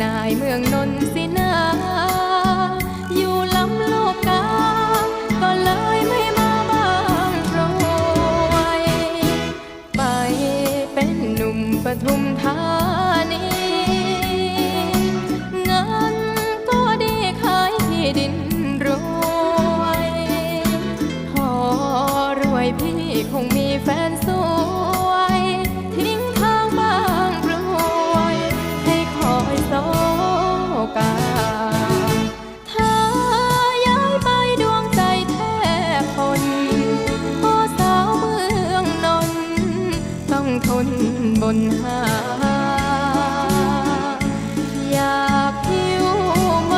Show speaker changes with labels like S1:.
S1: นายเมืองนนสินาอยู่ลำลูกกา ก็เลยไม่มาบางกรวยไปเป็นหนุ่มปทุมธานีเงินก็ดีขายที่ดินรวย พอรวยพี่คงมีแฟน้องทนบนหา